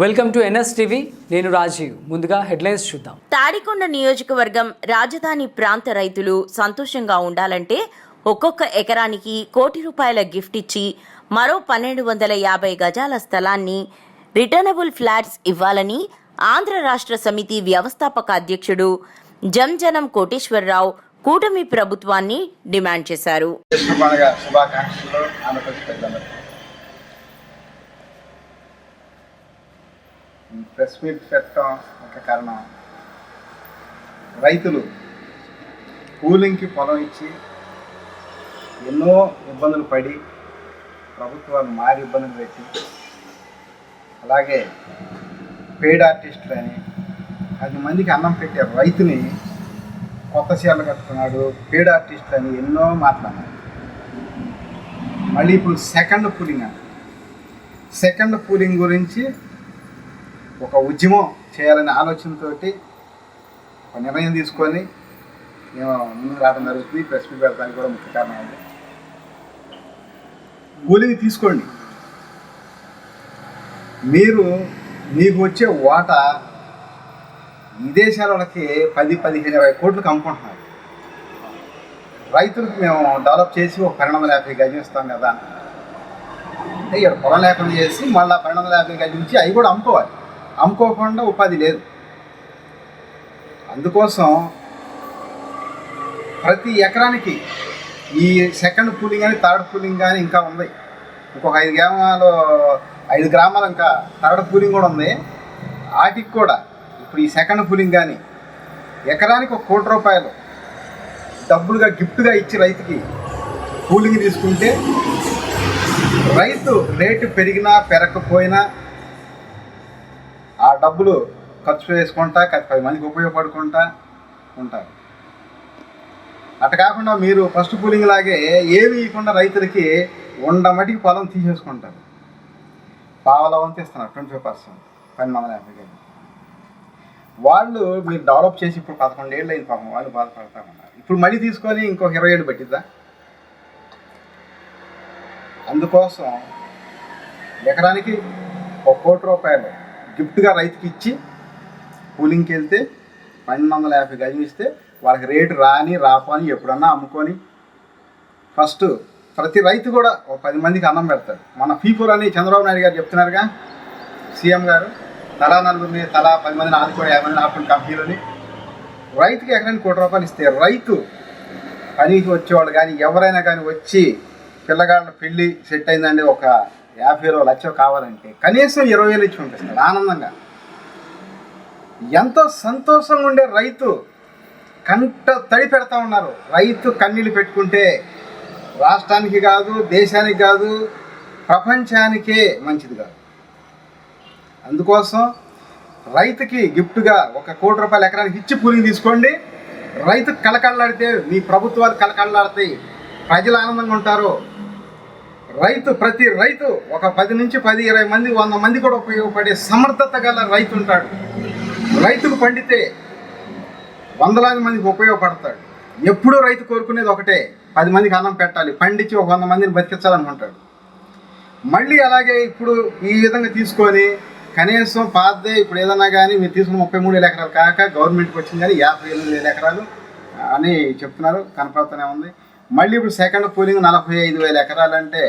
Welcome to NS TV నేను రాజీవ్. ముందుగా headlines చూద్దాం. తాడికొండ నియోజకవర్గం రాజధాని ప్రాంత రైతులు సంతోషంగా ఉండాలంటే ఒక్కొక్క ఎకరానికి కోటి రూపాయల గిఫ్ట్ ఇచ్చి మరో పన్నెండు వందల యాభై గజాల స్థలాన్ని రిటర్నబుల్ ఫ్లాట్స్ ఇవ్వాలని ఆంధ్ర రాష్ట్ర సమితి వ్యవస్థాపక అధ్యక్షుడు జంజనం కోటేశ్వరరావు కూటమి ప్రభుత్వాన్ని డిమాండ్ చేశారు. ప్రెస్ మీట్ పెట్టడం ఒక కారణం. రైతులు కూలింగ్కి పొలం ఇచ్చి ఎన్నో ఇబ్బందులు పడి ప్రభుత్వాలు మారి ఇబ్బందులు పెట్టి అలాగే పెయిడ్ ఆర్టిస్టులు అని పది మందికి అన్నం పెట్టే రైతుని కొత్త చీరలు కట్టుకున్నాడు పెయిడ్ ఆర్టిస్టులు అని ఎన్నో మాట్లాడారు మళ్ళీ ఇప్పుడు సెకండ్ పూలింగ్ అంట. సెకండ్ పూలింగ్ గురించి ఒక ఉద్యమం చేయాలనే ఆలోచనతోటి ఒక నిర్ణయం తీసుకొని మేము ముందుకు రావడం జరుగుతుంది. ప్రెస్ మీట్ పెడతానికి కూడా ముఖ్య కారణం అండి కూలింగ్ తీసుకోండి. మీరు మీకు వచ్చే వాటా విదేశాల వాళ్ళకి పది పదిహేను ఇరవై కోట్లకు అమ్ముకుంటున్నారు రైతులకు మేము డెవలప్ చేసి ఒక పన్నెండు వందల యాభై గజం కదా. అంటే ఇక్కడ పొలం లేకుండా చేసి మళ్ళీ పన్నెండు వందల యాభై గజించి నుంచి అవి కూడా అమ్ముకోవాలి. అమ్ముకోకుండా ఉపాధి లేదు. అందుకోసం ప్రతి ఎకరానికి ఈ సెకండ్ పూలింగ్ కానీ థర్డ్ పూలింగ్ కానీ ఇంకా ఉంది. ఇంకొక ఐదు గ్రామాలు ఐదు గ్రామాలు ఇంకా థర్డ్ పూలింగ్ కూడా ఉంది. వాటికి కూడా ఇప్పుడు ఈ సెకండ్ పూలింగ్ కానీ ఎకరానికి ఒక కోటి రూపాయలు డబ్బులుగా గిఫ్ట్గా ఇచ్చి రైతుకి కూలింగ్ తీసుకుంటే రైతు రేటు పెరిగినా పెరగకపోయినా ఆ డబ్బులు ఖర్చు చేసుకుంటా పది మందికి ఉపయోగపడుకుంటా ఉంటారు. అటు కాకుండా మీరు ఫస్ట్ కూలింగ్ లాగే ఏమి ఇవ్వకుండా రైతులకి ఉండమటికి పొలం తీసేసుకుంటారు. పావల వంతు ఇస్తున్నారు ట్వంటీ ఫైవ్ పర్సెంట్ పన్నెండు వందల యాభై కేజీ వాళ్ళు మీరు డెవలప్ చేసి ఇప్పుడు పదకొండు ఏళ్ళు అయింది పాపం వాళ్ళు బాధపడతా ఉన్నారు. ఇప్పుడు మళ్ళీ తీసుకొని ఇంకొక ఇరవై ఏళ్ళు పట్టిద్దా? అందుకోసం ఎకరానికి ఒక కోటి రూపాయలు గిఫ్ట్గా రైతుకి ఇచ్చి కూలింగ్కి వెళ్తే పన్నెండు వందల యాభై గజం ఇస్తే వాళ్ళకి రేటు రాని రాపని ఎప్పుడన్నా అమ్ముకొని ఫస్ట్ ప్రతి రైతు కూడా ఒక పది మందికి అన్నం పెడతాడు. మన ఫీఫోర్ అని చంద్రబాబు నాయుడు గారు చెప్తున్నారుగా సీఎం గారు తలా నలుగురిని తలా పది మందిని ఆదుకొని యాభై మందిని ఆడుకుని కంపెనీలని రైతుకి ఎకరానికి కోటి రూపాయలు ఇస్తే రైతు పనికి వచ్చేవాళ్ళు కానీ ఎవరైనా కానీ వచ్చి పిల్లగాళ్ళ పెళ్ళి సెట్ అయిందండి ఒక యాభై వేలు లక్షలు కావాలంటే కనీసం ఇరవై వేలు ఇచ్చి పంపిస్తాడు ఆనందంగా. ఎంతో సంతోషంగా ఉండే రైతు కంట తడి పెడతా ఉన్నారు. రైతు కన్నీళ్ళు పెట్టుకుంటే రాష్ట్రానికి కాదు దేశానికి కాదు ప్రపంచానికే మంచిది కాదు. అందుకోసం రైతుకి గిఫ్ట్గా ఒక కోటి రూపాయలు ఎకరానికి ఇచ్చి కూలింగ్ తీసుకోండి. రైతు కలకల్లాడితే మీ ప్రభుత్వాలు కలకల్లాడతాయి ప్రజలు ఆనందంగా ఉంటారు. రైతు ప్రతి రైతు ఒక పది నుంచి పది ఇరవై మంది వంద మంది కూడా ఉపయోగపడే సమర్థత గల రైతు ఉంటాడు. రైతుకు పండితే వందలాది మందికి ఉపయోగపడతాడు. ఎప్పుడూ రైతు కోరుకునేది ఒకటే పది మందికి అన్నం పెట్టాలి పండించి ఒక వంద మందిని బతికించాలనుకుంటాడు మళ్ళీ అలాగే ఇప్పుడు ఈ విధంగా తీసుకొని కనీసం పాతదే ఇప్పుడు ఏదన్నా కానీ మీరు తీసుకున్న ముప్పై మూడు వేల ఎకరాలు కాక గవర్నమెంట్కి వచ్చింది కానీ యాభై ఎనిమిది వేల ఎకరాలు అని చెప్తున్నారు కనపడుతూనే ఉంది. మళ్ళీ ఇప్పుడు సెకండ్ పూలింగ్ నలభై ఐదు వేల ఎకరాలు అంటే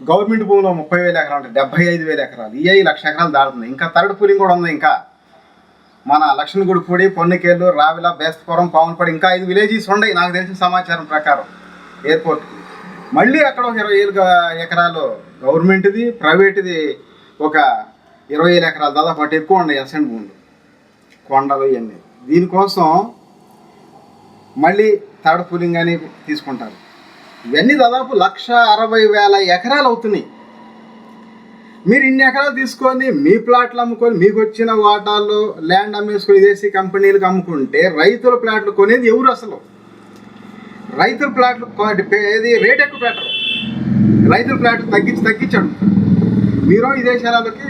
గవర్నమెంట్ భూమిలో ముప్పై వేల ఎకరాలు అంటే డెబ్బై ఐదు వేల ఎకరాలు. ఈ లక్ష ఎకరాలు దాడుతుంది ఇంకా థర్డ్ పూలింగ్ కూడా ఉంది ఇంకా. మన లక్ష్మణగుడిపూడి పొన్నికేళ్ళు రావిల బేస్తపురం పాములపడి ఇంకా ఐదు విలేజెస్ ఉన్నాయి. నాకు తెలిసిన సమాచారం ప్రకారం ఎయిర్పోర్ట్ మళ్ళీ అక్కడ ఒక ఇరవై ఏళ్ళు ఎకరాలు గవర్నమెంట్ది ప్రైవేట్ది ఒక ఇరవై ఏళ్ళ ఎకరాలు దాదాపు అటు ఎక్కువ ఉన్నాయి అసెంట్ భూములు. కొండలు ఇవన్నీ. దీనికోసం మళ్ళీ థర్డ్ పూలింగ్ అని తీసుకుంటారు. ఇవన్నీ దాదాపు లక్ష అరవై వేల ఎకరాలు అవుతున్నాయి. మీరు ఇన్ని ఎకరాలు తీసుకొని మీ ప్లాట్లు అమ్ముకొని మీకు వచ్చిన వాటాల్లో ల్యాండ్ అమ్మేసుకొని విదేశీ కంపెనీలకు అమ్ముకుంటే రైతుల ప్లాట్లు కొనేది ఎవరు అసలు? రైతుల ప్లాట్లు ఏది రేట్ ఎక్కువ పెట్టరు. రైతుల ప్లాట్లు తగ్గించి తగ్గించాడు మీరు విదేశాలకి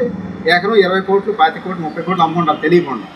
ఎకరం ఇరవై కోట్లు పాతి కోట్లు ముప్పై కోట్లు అమ్ముకుంటారు తెలియకుండా.